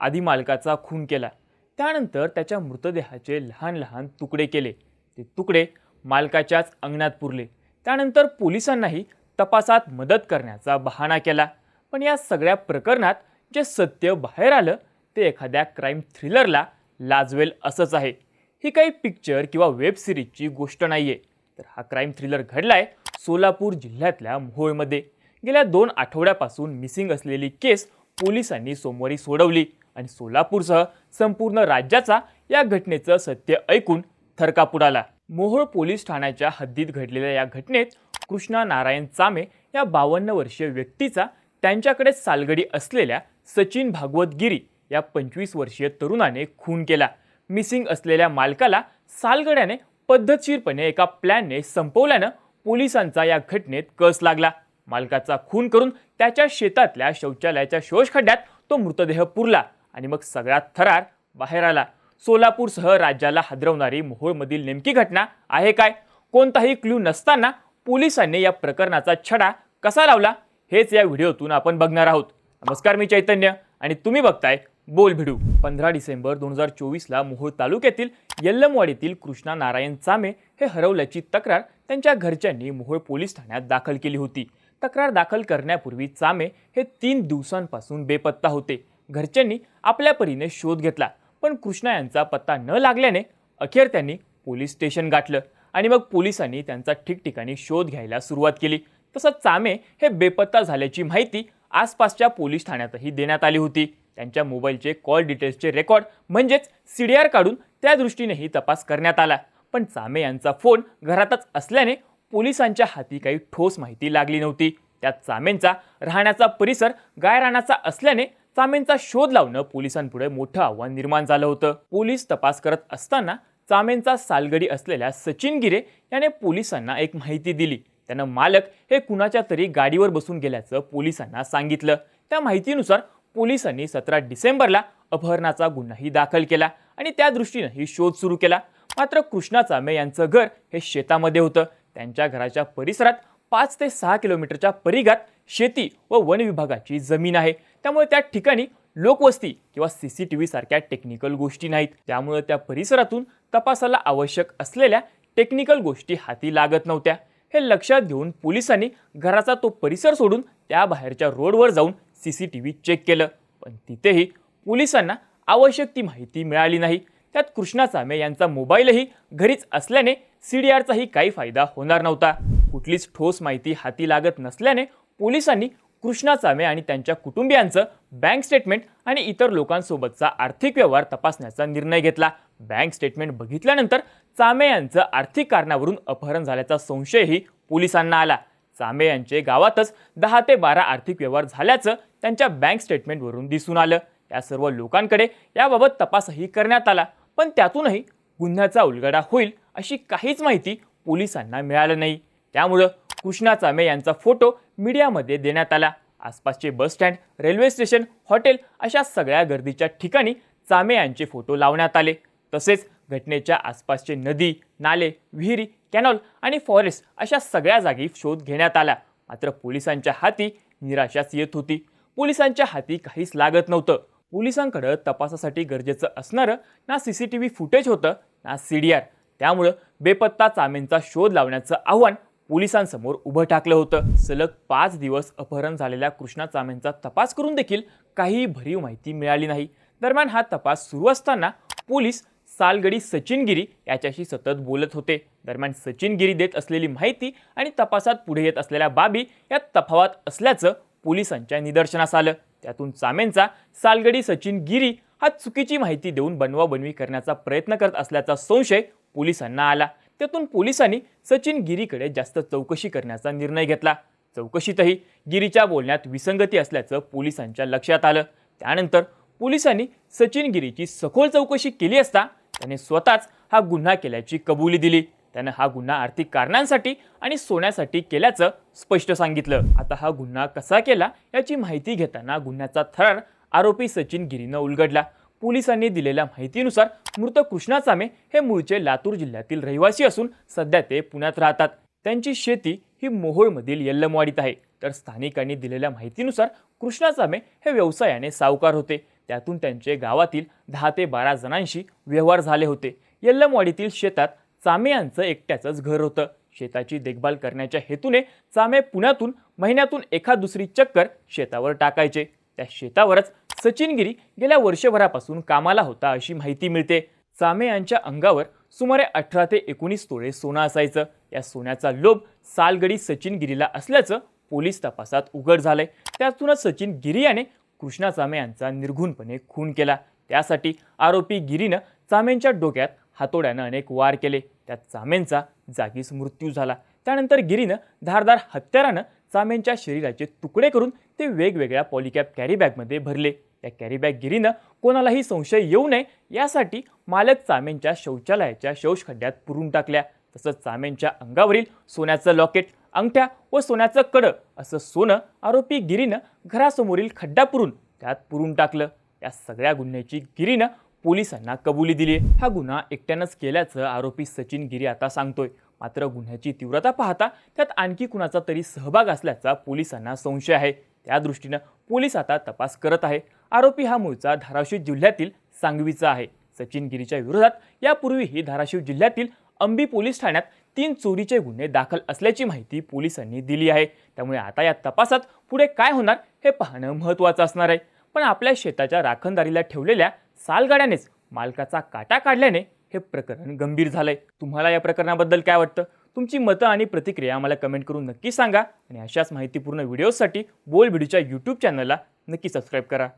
आधी मालकाचा खून केला. त्यानंतर त्याच्या मृतदेहाचे लहान लहान तुकडे केले. ते तुकडे मालकाच्याच अंगणात पुरले. त्यानंतर पोलिसांनाही तपासात मदत करण्याचा बहाणा केला. पण या सगळ्या प्रकरणात जे सत्य बाहेर आलं ते एखाद्या क्राईम थ्रिलरला लाजवेल असंच आहे. ही काही पिक्चर किंवा वेब सिरीजची गोष्ट नाही आहे तर हा क्राईम थ्रिलर घडलाय सोलापूर जिल्ह्यातल्या मोहोळमध्ये. गेल्या दोन आठवड्यापासून मिसिंग असलेली केस पोलिसांनी सोमवारी सोडवली. आणि सोलापूरसह संपूर्ण राज्याचा या घटनेचं सत्य ऐकून थरकापूर आला. मोहोळ पोलीस ठाण्याच्या हद्दीत घडलेल्या या घटनेत कृष्णा नारायण चामे या बावन्न वर्षीय व्यक्तीचा त्यांच्याकडे सालगडी असलेल्या सचिन भागवत गिरी या पंचवीस वर्षीय तरुणाने खून केला. मिसिंग असलेल्या मालकाला सालगड्याने पद्धतशीरपणे एका प्लॅनने संपवल्यानं पोलिसांचा या घटनेत कस लागला. मालकाचा खून करून त्याच्या शेतातल्या शौचालयाच्या शोषखड्ड्यात तो मृतदेह पुरला. आणि मग सगळा थरार बाहेर आला. सोलापूरसह राज्याला हादरवणारी मोहोळमधील नेमकी घटना आहे काय? कोणताही क्ल्यू नसताना पोलिसांनी या प्रकरणाचा छडा कसा लावला? हेच या व्हिडिओतून आपण बघणार आहोत. नमस्कार मी चैतन्य आणि तुम्ही बघताय बोल भिडू. पंधरा डिसेंबर दोन हजार चोवीसला मोहोळ तालुक्यातील यल्लमवाडीतील कृष्णा नारायण चामे हे हरवल्याची तक्रार त्यांच्या घरच्यांनी मोहोळ पोलीस ठाण्यात दाखल केली होती. तक्रार दाखल करण्यापूर्वी चामे हे तीन दिवसांपासून बेपत्ता होते. घरच्यांनी आपल्या परीने शोध घेतला. पण कृष्णा यांचा पत्ता न लागल्याने अखेर त्यांनी पोलीस स्टेशन गाठलं आणि मग पोलिसांनी त्यांचा ठिकठिकाणी शोध घ्यायला सुरुवात केली. तसंच चामे हे बेपत्ता झाल्याची माहिती आसपासच्या पोलीस ठाण्यातही देण्यात आली होती. त्यांच्या मोबाईलचे कॉल डिटेल्सचे रेकॉर्ड म्हणजेच सी डी आर काढून त्या दृष्टीनेही तपास करण्यात आला. पण चामे यांचा फोन घरातच असल्याने पोलिसांच्या हाती काही ठोस माहिती लागली नव्हती. त्यात चामेंचा राहण्याचा परिसर गायरानाचा असल्याने चामेंचा शोध लावणं पोलिसांपुढे मोठं आव्हान निर्माण झालं होतं. पोलीस तपास करत असताना चामेंचा सालगडी असलेल्या सचिन गिरे याने पोलिसांना एक माहिती दिली. त्यानं मालक हे कुणाच्या तरी गाडीवर बसून गेल्याचं पोलिसांना सांगितलं. त्या माहितीनुसार पोलिसांनी सतरा डिसेंबरला अपहरणाचा गुन्हाही दाखल केला आणि त्या दृष्टीनंही शोध सुरू केला. मात्र कृष्णा चामे यांचं घर हे शेतामध्ये होतं. त्यांच्या घराच्या परिसरात पाच ते सहा किलोमीटरच्या परिघात शेती व वन विभागाची जमीन आहे. त्यामुळे त्या ठिकाणी लोकवस्ती किंवा सी सी टी व्ही सारख्या टेक्निकल गोष्टी नाहीत. त्यामुळे त्या परिसरातून तपासाला आवश्यक असलेल्या टेक्निकल गोष्टी हाती लागत नव्हत्या. हे लक्षात घेऊन पोलिसांनी घराचा तो परिसर सोडून त्या बाहेरच्या रोडवर जाऊन C C T V check केलं. पण तिथेही पोलिसांना आवश्यक ती माहिती मिळाली नाही. त्यात कृष्णा चामे यांचा मोबाईलही घरीच असल्याने सी डी आरचाही काही फायदा होणार नव्हता. कुठलीच ठोस माहिती हाती लागत नसल्याने पोलिसांनी कृष्णा चामे आणि त्यांच्या कुटुंबियांचं बँक स्टेटमेंट आणि इतर लोकांसोबतचा आर्थिक व्यवहार तपासण्याचा निर्णय घेतला. बँक स्टेटमेंट बघितल्यानंतर चामे यांचं आर्थिक कारणावरून अपहरण झाल्याचा संशयही पोलिसांना आला. चामे यांचे गावातच दहा ते बारा आर्थिक व्यवहार झाल्याचं त्यांच्या बँक स्टेटमेंटवरून दिसून आलं. या सर्व लोकांकडे याबाबत तपासही करण्यात आला. पण त्यातूनही गुन्ह्याचा उलगडा होईल अशी काहीच माहिती पोलिसांना मिळालं नाही. त्यामुळं कृष्णा चामे यांचा फोटो मीडियामध्ये देण्यात आला. आसपासचे bus stand railway station hotel अशा सगळ्या गर्दीच्या ठिकाणी चामे यांचे फोटो लावण्यात आले. तसेच घटनेच्या आसपासचे नदी नाले विहिरी कॅनॉल आणि फॉरेस्ट अशा सगळ्या जागी शोध घेण्यात आला. मात्र पोलिसांच्या हाती निराशाच येत होती. पोलिसांच्या हाती काहीच लागत नव्हतं. पोलिसांकडं तपासासाठी गरजेचं असणारं ना C C T V footage होतं ना सी डी आर. त्यामुळं बेपत्ता चामेंचा शोध लावण्याचं आव्हान पोलिसांसमोर उभं टाकलं होतं. सलग पाच दिवस अपहरण झालेल्या कृष्णा चामेंचा तपास करून देखील काही भरीव माहिती मिळाली नाही. दरम्यान हा तपास सुरू असताना पोलीस सालगडी सचिन गिरी याच्याशी सतत बोलत होते. दरम्यान सचिन गिरी देत असलेली माहिती आणि तपासात पुढे येत असलेल्या बाबी यात तफावत असल्याचं पोलिसांच्या निदर्शनास आलं. त्यातून चामेंचा सालगडी सचिन गिरी हा चुकीची माहिती देऊन बनवाबनवी करण्याचा प्रयत्न करत असल्याचा संशय पोलिसांना आला. त्यातून पोलिसांनी सचिन गिरीकडे जास्त चौकशी करण्याचा निर्णय घेतला. चौकशीतही गिरीच्या बोलण्यात विसंगती असल्याचं पोलिसांच्या लक्षात आलं. त्यानंतर पोलिसांनी सचिन गिरीची सखोल चौकशी केली असता त्याने स्वतःच हा गुन्हा केल्याची कबुली दिली. त्यानं हा गुन्हा आर्थिक कारणांसाठी आणि सोन्यासाठी केल्याचं स्पष्ट सांगितलं. आता हा गुन्हा कसा केला याची माहिती घेताना गुन्ह्याचा थरार आरोपी सचिन गिरीनं उलगडला. पोलिसांनी दिलेल्या माहितीनुसार मृत कृष्णा चामे हे मूळचे लातूर जिल्ह्यातील रहिवासी असून सध्या ते पुण्यात राहतात. त्यांची शेती ही मोहोळमधील यल्लमवाडीत आहे. तर स्थानिकांनी दिलेल्या माहितीनुसार कृष्णा चामे हे व्यवसायाने सावकार होते. त्यातून त्यांचे गावातील दहा ते बारा जणांशी व्यवहार झाले होते. यल्लमवाडीतील शेतात चामे यांचं एकट्याचंच घर होतं. शेताची देखभाल करण्याच्या हेतूने चामे पुण्यातून महिन्यातून एखाद दुसरी चक्कर शेतावर टाकायचे. त्या शेतावरच सचिन गिरी गेल्या वर्षभरापासून कामाला होता अशी माहिती मिळते. चामे यांच्या अंगावर सुमारे अठरा ते एकोणीस तोळे सोनं असायचं. या सोन्याचा लोभ सालगडी सचिन गिरीला असल्याचं पोलीस तपासात उघड झालंय. त्यातूनच सचिन गिरी याने कृष्णा चामे यांचा निर्घुणपणे खून केला. त्यासाठी आरोपी गिरीनं चामेंच्या डोक्यात हातोड्यानं अनेक वार केले. त्यात चामेंचा जागीच मृत्यू झाला. त्यानंतर गिरीनं धारदार हत्यारानं चामेंच्या शरीराचे तुकडे करून ते वेगवेगळ्या पॉलिकॅप कॅरीबॅगमध्ये भरले. त्या कॅरीबॅग गिरीनं कोणालाही संशय येऊ नये यासाठी मालक चामेंच्या शौचालयाच्या शौचखड्ड्यात पुरून टाकल्या. तसंच चामेंच्या अंगावरील सोन्याचं लॉकेट अंगठ्या व सोन्याचं कडं असं सोनं आरोपी गिरीनं घरासमोरील खड्डा पुरून त्यात पुरून टाकलं. या सगळ्या गुन्ह्याची गिरीनं पोलिसांना कबुली दिली हा गुन्हा एकट्यानंच केल्याचं आरोपी सचिन गिरी आता सांगतोय. मात्र गुन्ह्याची तीव्रता पाहता त्यात आणखी कुणाचा तरी सहभाग असल्याचा पोलिसांना संशय आहे. त्या दृष्टीनं पोलीस आता तपास करत आहे. आरोपी हा मूळचा धाराशिव जिल्ह्यातील सांगवीचा आहे. सचिन गिरीच्या विरोधात यापूर्वीही धाराशिव जिल्ह्यातील अंबी पोलीस ठाण्यात तीन चोरीचे गुन्हे दाखल असल्याची माहिती पोलिसांनी दिली आहे. त्यामुळे आता या तपासात पुढे काय होणार हे पाहणं महत्त्वाचं असणार आहे. पण आपल्या शेताच्या राखणदारीला ठेवलेल्या सालगाड्यानेच मालकाचा काटा काढल्याने हे प्रकरण गंभीर झालंय. तुम्हाला या प्रकरणाबद्दल काय वाटतं? तुमची मतं आणि प्रतिक्रिया मला कमेंट करून नक्की सांगा आणि अशाच माहितीपूर्ण व्हिडिओसाठी बोल व्हिडिओच्या यूट्यूब चॅनलला नक्की सबस्क्राईब करा.